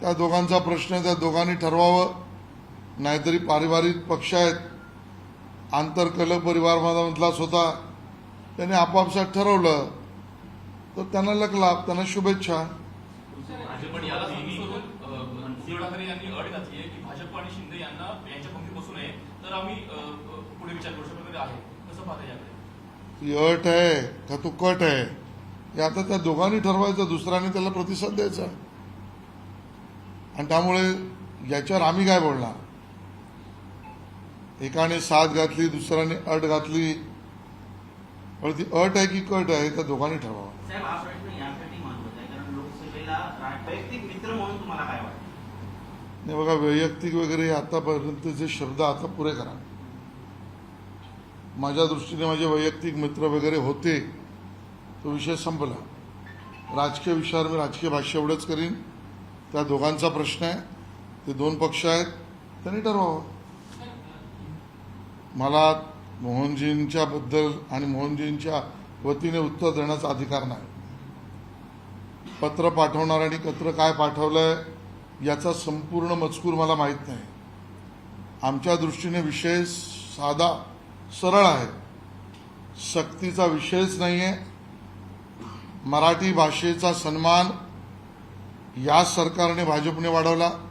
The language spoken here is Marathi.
त्या दोघांचा प्रश्न आहे त्या दोघांनी ठरवावं. नाहीतरी पारिवारिक पक्ष आहेत. आंतरकल परिवारमधलाच होता त्यांनी आपापसात ठरवलं. तर त्यांना लक लाभ त्यांना शुभेच्छा. ती अट आहे का तो कट आहे? हे आता त्या दोघांनी ठरवायचं दुसऱ्याने त्याला प्रतिसाद द्यायचा. आणि त्यामुळे याच्यावर आम्ही काय बोलणार? एकाने साथ घातली दुसऱ्याने अट घातली. पण ती अट आहे की कट आहे त्या दोघांनी ठरवावं. नाही बघा वैयक्तिक वगैरे आतापर्यंतचे शब्द आता पुरे करा. माझ्या दृष्टीने माझे वैयक्तिक मित्र वगैरे होते तो विषय संपला. राजकीय विषयावर मी राजकीय भाष्य एवढंच करीन. त्या दोघांचा प्रश्न आहे. ते दोन पक्ष आहेत. त्यांनी ठरवावं. मला मोहनजींच्या बद्दल आणि मोहनजींच्या वतीने उत्तर देण्याचा अधिकार नाही. पत्र पाठवणार आणि पत्र काय पाठवलंय याचा संपूर्ण मजकूर मला माहीत नाही. आमच्या दृष्टीने विषय साधा सरळ आहे. सक्तीचा विषयच नाही आहे मराठी भाषेचा सन्मान या सरकारने भाजपने वाढवला.